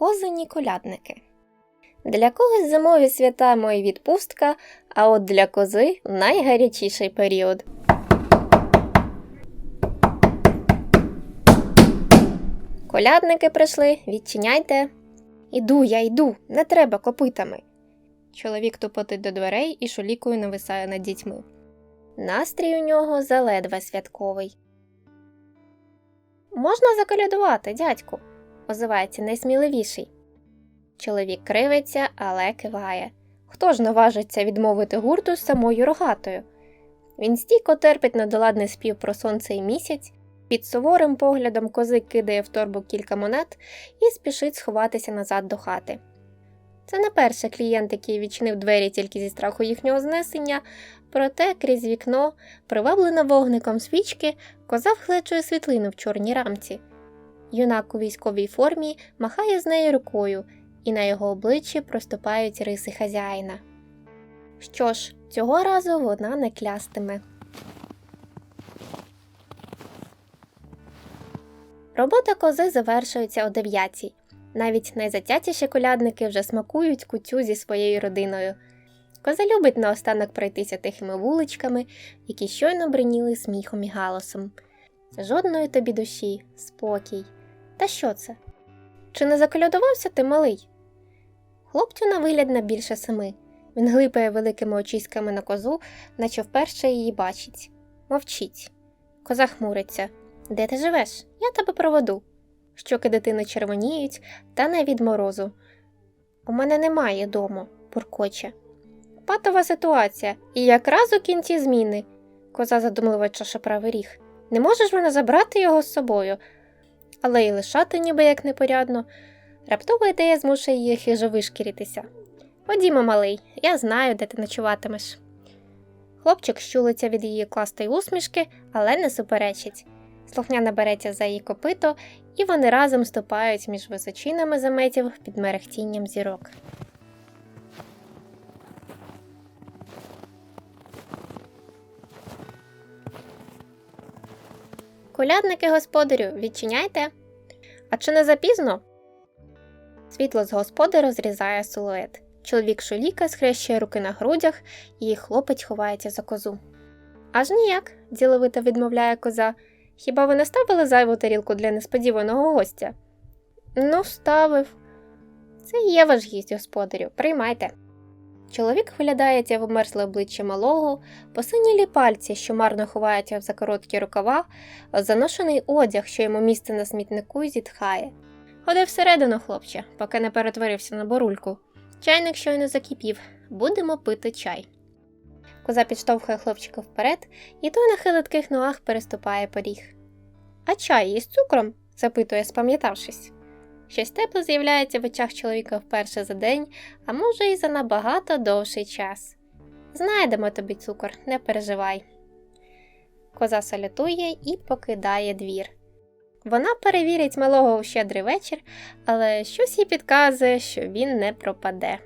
Козині колядники. Для когось зимові свята мої відпустка, а от для кози найгарячіший період. Колядники прийшли, відчиняйте. Іду, я йду, не треба копитами. Чоловік тупотить до дверей і шулікою нависає над дітьми. Настрій у нього заледве святковий. Можна заколядувати, дядьку, озивається найсміливіший. Чоловік кривиться, але киває. Хто ж наважиться відмовити гурту з самою рогатою? Він стійко терпить недоладний спів про сонце і місяць, під суворим поглядом кози кидає в торбу кілька монет і спішить сховатися назад до хати. Це не перший клієнт, який відчинив двері тільки зі страху їхнього знесення, проте крізь вікно, приваблена вогником свічки, коза вхлечує світлину в чорній рамці. Юнак у військовій формі махає з нею рукою, і на його обличчі проступають риси хазяїна. Що ж, цього разу вона не клястиме. Робота кози завершується о дев'ятій. Навіть найзатятіші колядники вже смакують кутю зі своєю родиною. Коза любить наостанок пройтися тихими вуличками, які щойно бриніли сміхом і галасом. Жодної тобі душі, спокій. Та що це? Чи не заколядувався ти малий? Хлопцю на вигляд на більше семи. Він глипає великими очиськами на козу, наче вперше її бачить. Мовчить. Коза хмуриться. Де ти живеш? Я тебе проведу. Щоки дитини червоніють, та не від морозу. У мене немає дому, буркоче. Патова ситуація, і якраз у кінці зміни. Коза задумливо чаше правий ріг. Не можеш мене забрати його з собою, але й лишати ніби як непорядно. Раптова ідея змушує її хижо вишкіритися. Ходімо, малий, я знаю, де ти ночуватимеш. Хлопчик щулиться від її кластої усмішки, але не суперечить. Слухняна береться за її копито, і вони разом ступають між височинами заметів під мерехтінням зірок. Колядники, господарю, відчиняйте. А чи не запізно? Світло з господи розрізає силует. Чоловік шуліка схрещує руки на грудях, і хлопець ховається за козу. Аж ніяк, діловито відмовляє коза. Хіба ви не ставили зайву тарілку для несподіваного гостя? Ну, ставив. Це є ваш гість, господарю, приймайте. Чоловік виглядається в обмерзле обличчя малого, посинілі пальці, що марно ховаються в закороткі рукава, заношений одяг, що йому місце на смітнику, зітхає. Ходи всередину, хлопче, поки не перетворився на борульку. Чайник щойно закипів, будемо пити чай. Коза підштовхує хлопчика вперед, і той на хилитких ногах переступає поріг. А чай із цукром? запитує, спам'ятавшись. Щось тепле з'являється в очах чоловіка вперше за день, а може, і за набагато довший час. Знайдемо тобі цукор, не переживай. Коза салютує і покидає двір. Вона перевірить малого у щедрий вечір, але щось їй підказує, що він не пропаде.